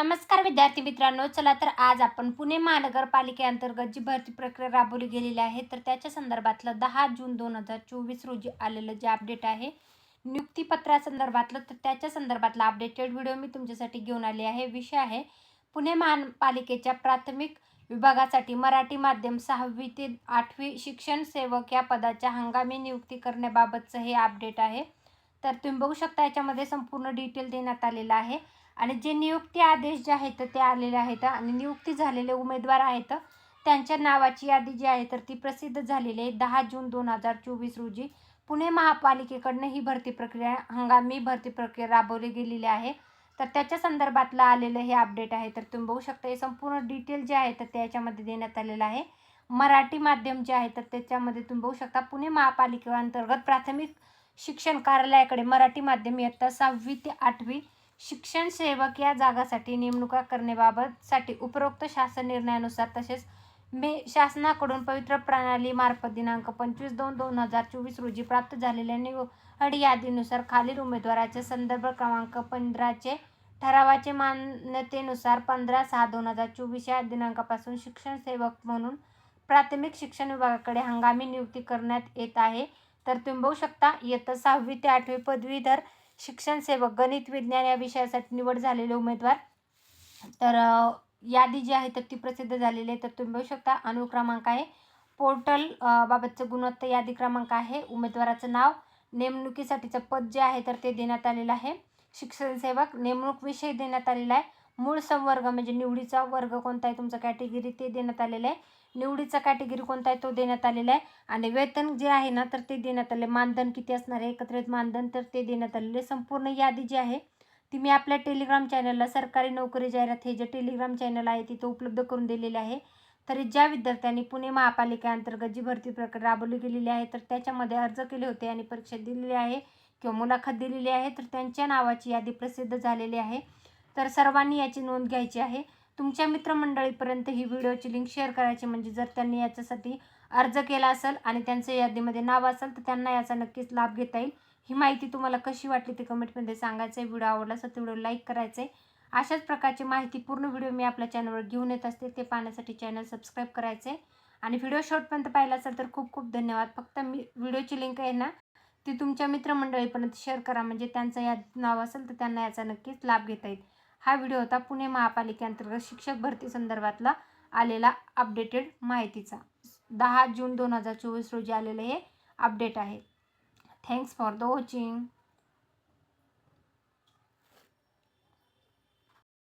नमस्कार विद्यार्थी मित्रांनो चला तर आज आपण पुणे महानगरपालिकेअंतर्गत जी भरती प्रक्रिया राबवली गेलेली आहे तर त्याच्या संदर्भातलं दहा जून दोन हजार चोवीस रोजी आलेलं जे अपडेट आहे नियुक्तीपत्रासंदर्भातलं तर त्याच्या संदर्भातला अपडेटेड व्हिडिओ मी तुमच्यासाठी घेऊन आले आहे. विषय आहे पुणे महानपालिकेच्या प्राथमिक विभागासाठी मराठी माध्यम सहावी ते आठवी शिक्षण सेवक या पदाच्या हंगामी नियुक्ती करण्याबाबतचं हे अपडेट आहे. तर तुम्ही बघू शकता याच्यामध्ये संपूर्ण डिटेल देण्यात आलेलं आहे. आणि जे नियुक्ती आदेश जे आहेत ते आलेले आहेत आणि नियुक्ती झालेले उमेदवार आहेत त्यांच्या नावाची यादी जी आहे तर ती प्रसिद्ध झालेली आहे दहा जून दोन हजार चोवीस रोजी. पुणे महापालिकेकडनं ही भरती प्रक्रिया हंगामी भरती प्रक्रिया राबवली गेलेली आहे. तर त्याच्या संदर्भातलं आलेलं हे अपडेट आहे तर तुम्ही बघू शकता हे संपूर्ण डिटेल जे आहे तर त्याच्यामध्ये देण्यात आलेलं आहे. मराठी माध्यम जे आहे तर त्याच्यामध्ये तुम्ही बघू शकता पुणे महापालिकेअंतर्गत प्राथमिक शिक्षण कार्यालयाकडे मराठी माध्यम इयत्ता सहावी ते आठवी शिक्षण सेवक या जागासाठी नेमणुका करण्याबाबतसाठी उपरोक्त शासन निर्णयानुसार तसेच मे शासनाकडून पवित्र प्रणालीमार्फत दिनांक पंचवीस दोन दोन हजार चोवीस रोजी प्राप्त झालेल्या निवड यादीनुसार खालील उमेदवाराचे संदर्भ क्रमांक पंधराचे ठरावाचे मान्यतेनुसार पंधरा सहा दोन हजार चोवीस या दिनांकापासून शिक्षण सेवक म्हणून प्राथमिक शिक्षण विभागाकडे हंगामी नियुक्ती करण्यात येत आहे. तर तुम्ही बघू शकता इयत्ता सहावी ते आठवी पदवीधर शिक्षण सेवक गणित विज्ञान या विषयासाठी निवड झालेले उमेदवार. तर यादी जी आहे तर ती प्रसिद्ध झालेली आहे तर तुम्ही बघू शकता. अनुक्रमांक आहे. पोर्टल बाबतचं गुणवत्ता यादी क्रमांक आहे. उमेदवाराचं नाव नेमणुकीसाठीचं पद जे आहे तर ते देण्यात आलेलं आहे. शिक्षण सेवक नेमणूक विषय देण्यात आलेला आहे. मूळ संवर्ग म्हणजे निवडीचा वर्ग कोणता आहे? तुमचा कॅटेगरी ते देण्यात आलेलं आहे. निवडीचा कॅटेगरी कोणता आहे? तो देण्यात आलेला आहे. आणि वेतन जे आहे ना तर ते देण्यात आले मानधन किती असणार आहे? एकत्रित मानधन तर ते देण्यात आलेले संपूर्ण यादी जी आहे ती मी आपल्या टेलिग्राम चॅनलला सरकारी नोकरी जाहिरात हे जे टेलिग्राम चॅनल आहे तिथं उपलब्ध करून दिलेले आहे. तरी ज्या विद्यार्थ्यांनी पुणे महापालिकेअंतर्गत जी भरती प्रक्रिया राबवली गेलेली आहे तर त्याच्यामध्ये अर्ज केले होते आणि परीक्षा दिलेली आहे किंवा मुलाखत दिलेली आहे तर त्यांच्या नावाची यादी प्रसिद्ध झालेली आहे. तर सर्वांनी याची नोंद घ्यायची आहे. तुमच्या मित्रमंडळीपर्यंत ही व्हिडिओची लिंक शेअर करायची म्हणजे जर त्यांनी याच्यासाठी अर्ज केला असेल आणि त्यांचं यादीमध्ये नाव असेल तर त्यांना याचा नक्कीच लाभ घेता येईल. ही माहिती तुम्हाला कशी वाटली ते कमेंटमध्ये सांगायचं आहे व्हिडिओ आवडला असेल तर व्हिडिओ लाईक करायचं आहे अशाच प्रकारची माहिती पूर्ण व्हिडिओ मी आपल्या चॅनलवर घेऊन येत असते. ते पाहण्यासाठी चॅनल सबस्क्राईब करायचे आणि व्हिडिओ शॉर्टपर्यंत पाहिला असेल तर खूप खूप धन्यवाद. फक्त मी व्हिडिओची लिंक आहे ना ती तुमच्या मित्रमंडळीपर्यंत शेअर करा. म्हणजे त्यांचं या नाव असेल तर त्यांना याचा नक्कीच लाभ घेता येईल. हा व्हिडिओ होता पुणे महापालिकेअंतर्गत शिक्षक भरती संदर्भातला आलेला अपडेटेड माहितीचा. दहा जून दोन हजार चोवीस रोजी आलेलं हे अपडेट आहे. Thanks for the watching